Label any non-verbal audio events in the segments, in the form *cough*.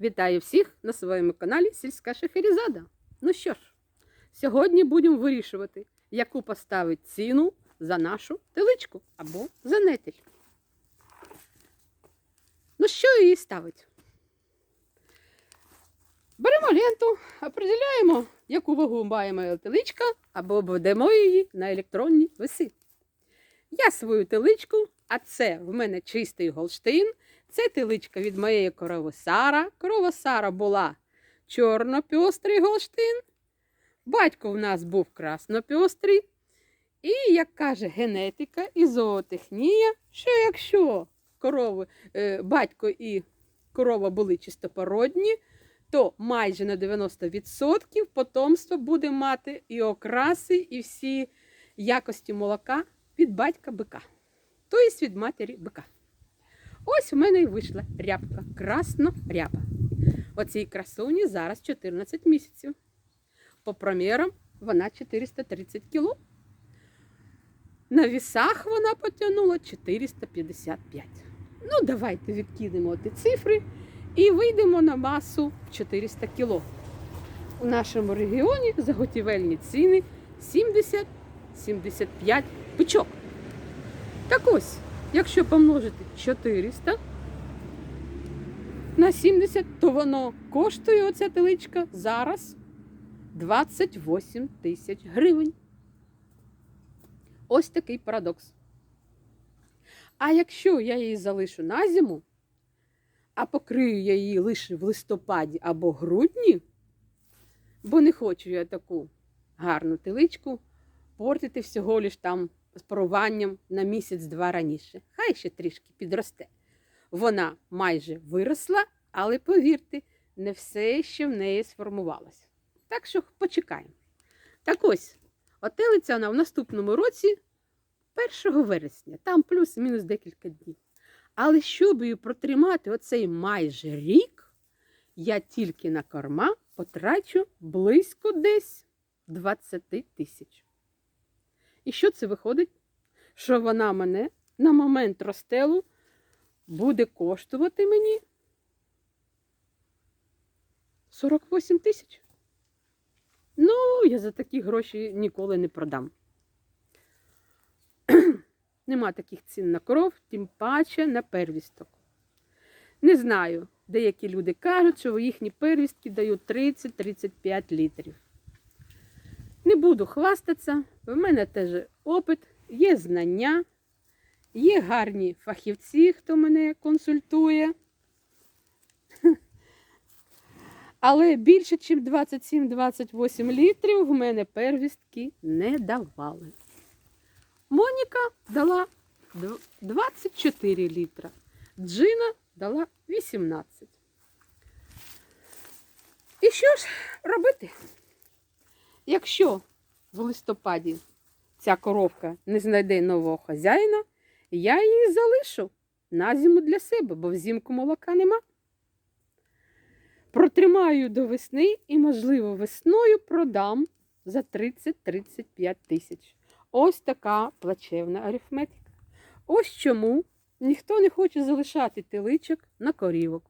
Вітаю всіх на своєму каналі Сільська Шахерізада. Ну що ж, сьогодні будемо вирішувати, яку поставити ціну за нашу теличку або за нетель. Ну, що її ставить? Беремо ленту, определяємо, яку вагу має моя теличка, або ведемо її на електронні веси. Я свою теличку, а це в мене чистий голштин. Це теличка від моєї корови Сара. Корова Сара була чорно-пьострий голштин. Батько в нас був красно-пьострий. І, як каже генетика і зоотехнія, що якщо корови, е, батько і корова були чистопородні, то майже на 90% потомство буде мати і окраси, і всі якості молока від батька бика, тобто від матері бика. Ось в мене і вийшла рябка, красно ряба. Оцій красуні зараз 14 місяців. По промірам вона 430 кг. На вісах вона потягнула 455. Ну, давайте відкинемо ті цифри і вийдемо на масу в 400 кг. У нашому регіоні заготівельні ціни 70-75 пучок. Так ось, якщо помножити 400 на 70, то воно коштує оця теличка зараз 28 тисяч гривень. Ось такий парадокс. А якщо я її залишу на зиму, а покрию я її лише в листопаді або грудні, бо не хочу я таку гарну теличку портити всього лиш там з паруванням на місяць-два раніше. Хай ще трішки підросте. Вона майже виросла, але повірте, не все ще в неї сформувалося. Так що почекаємо. Так ось, отелиться вона в наступному році 1 вересня, там плюс-мінус декілька днів. Але щоб її протримати оцей майже рік, я тільки на корма потрачу близько десь 20 тисяч. І що це виходить? Що вона мене на момент розстелу буде коштувати мені 48 тисяч. Ну, я за такі гроші ніколи не продам. *clears throat* Нема таких цін на кров, тим паче на первісток. Не знаю, деякі люди кажуть, що їхні первістки дають 30-35 літрів. Буду хвастатися, в мене теж опит, є знання, є гарні фахівці, хто мене консультує. *laughs* Але більше, ніж 27-28 літрів в мене первістки не давали. Моніка дала 24 літра, Джина дала 18. І що ж робити? Якщо в листопаді ця коровка не знайде нового хазяїна, я її залишу на зиму для себе, бо взимку молока нема. Протримаю до весни і, можливо, весною продам за 30-35 тисяч. Ось така плачевна арифметика. Ось чому ніхто не хоче залишати теличок на корівок,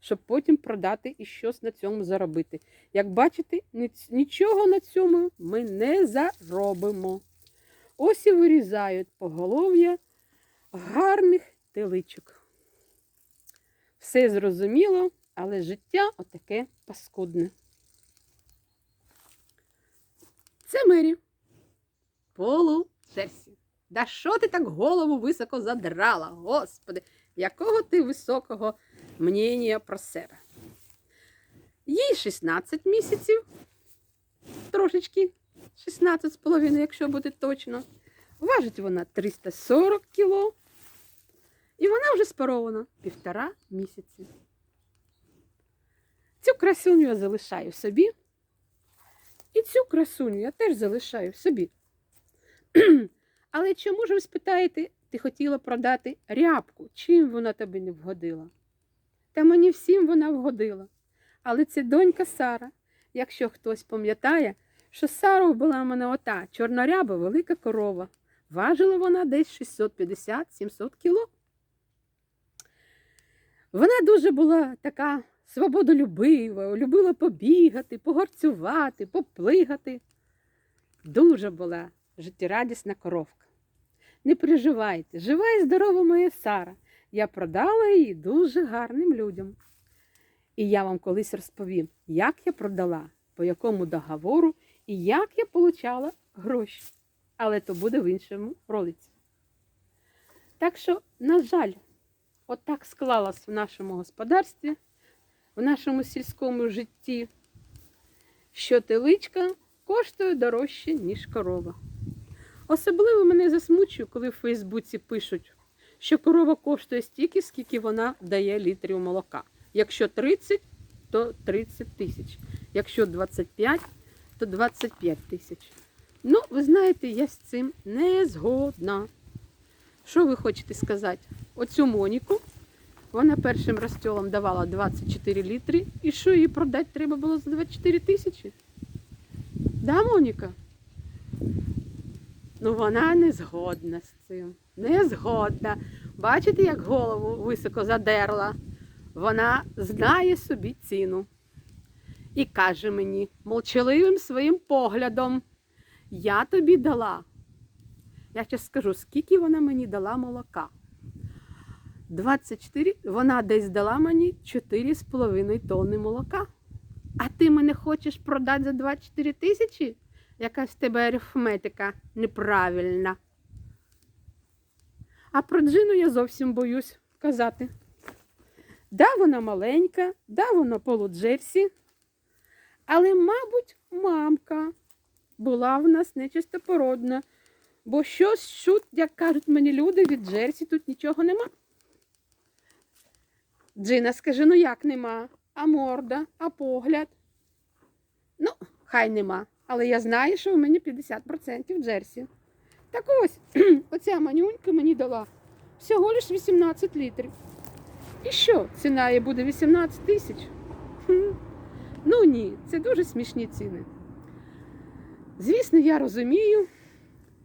щоб потім продати і щось на цьому заробити. Як бачите, нічого на цьому ми не заробимо. Ось і вирізають поголов'я гарних теличок. Все зрозуміло, але життя отаке паскудне. Це Мері. Полушерсі. Да що ти так голову високо задрала, господи, якого ти високого мнення про себе? Їй 16 місяців, трошечки 16 з половиною, якщо буде точно. Важить вона 340 кіло. І вона вже спарована півтора місяці. Цю красуню я залишаю собі. І цю красуню я теж залишаю собі. *clears throat* Але чому ж ви спитаєте, ти хотіла продати рябку? Чим вона тобі не вгодила? Та мені всім вона вгодила. Але це донька Сара. Якщо хтось пам'ятає, що Сара була в мене ота чорноряба велика корова. Важила вона десь 650-700 кіло. Вона дуже була така свободолюбива, любила побігати, погорцювати, поплигати. Дуже була життєрадісна коровка. Не переживайте, жива і здорова моя Сара. Я продала її дуже гарним людям. І я вам колись розповім, як я продала, по якому договору і як я получала гроші. Але то буде в іншому ролиці. Так що, на жаль, отак склалось в нашому господарстві, в нашому сільському житті, що теличка коштує дорожче, ніж корова. Особливо мене засмучує, коли в Фейсбуці пишуть, що корова коштує стільки, скільки вона дає літрів молока. Якщо 30, то 30 тисяч. Якщо 25, то 25 тисяч. Ну, ви знаєте, я з цим не згодна. Що ви хочете сказати? Оцю Моніку, вона першим розтьолом давала 24 літри, і що її продати треба було за 24 тисячі? Да, Моніка? Ну, вона не згодна з цим. Не згодна. Бачите, як голову високо задерла? Вона знає собі ціну. І каже мені молчаливим своїм поглядом: я тобі дала. Я зараз скажу, скільки вона мені дала молока. 24, вона десь дала мені 4,5 тонни молока. А ти мене хочеш продати за 24 тисячі? Якась в тебе арифметика неправильна. А про Джину я зовсім боюсь казати. Да, вона маленька, да, вона полуджерсі, але, мабуть, мамка була в нас нечистопородна, бо щось чут, як кажуть мені люди, від Джерсі тут нічого нема. Джина скаже, ну як нема? А морда, а погляд? Ну, хай нема. Але я знаю, що в мені 50% Джерсі. Так ось, *clears throat* оця манюнька мені дала всього лиш 18 літрів. І що, ціна її буде 18 тисяч? Ну ні, це дуже смішні ціни. Звісно, я розумію,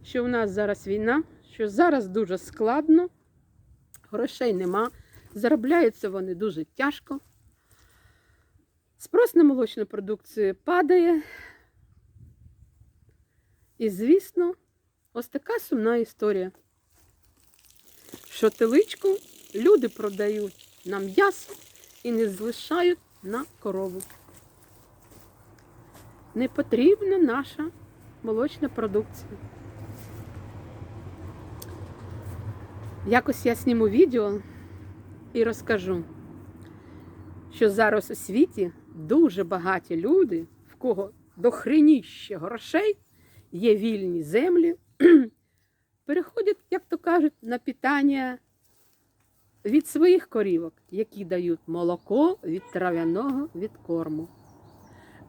що в нас зараз війна, що зараз дуже складно, грошей нема, заробляються вони дуже тяжко. Спрос на молочну продукцію падає. І, звісно, ось така сумна історія, що теличку люди продають на м'ясо і не залишають на корову. Не потрібна наша молочна продукція. Якось я зніму відео і розкажу, що зараз у світі дуже багаті люди, в кого дохреніще грошей, є вільні землі, *clears throat* переходять, як то кажуть, на питання від своїх корівок, які дають молоко від трав'яного від корму.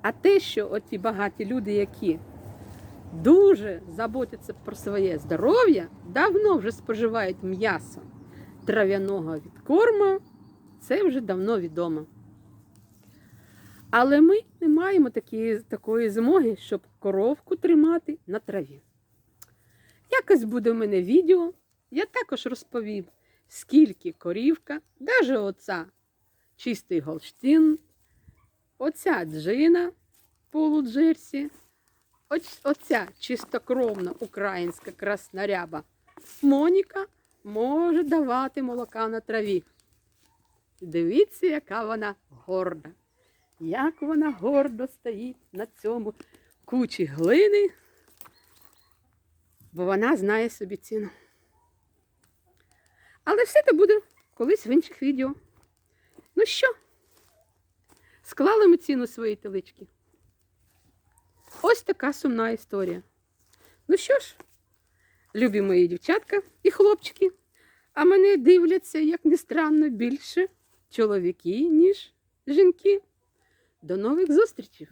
А те, що оті багаті люди, які дуже заботяться про своє здоров'я, давно вже споживають м'ясо трав'яного від корму, це вже давно відомо. Але ми не маємо такі, такої змоги, щоб коровку тримати на траві. Якось буде в мене відео, я також розповім, скільки корівка, навіть оця чистий голштин, оця джина полуджерсі, оця чистокровна українська красноряба Моніка може давати молока на траві. Дивіться, яка вона горда. Як вона гордо стоїть на цьому кучі глини, бо вона знає собі ціну. Але все це буде колись в інших відео. Ну що, склали ми ціну своєї телички. Ось така сумна історія. Ну що ж, любі мої дівчатка і хлопчики, а мене дивляться, як не странно, більше чоловіки, ніж жінки. До нових зустрічей!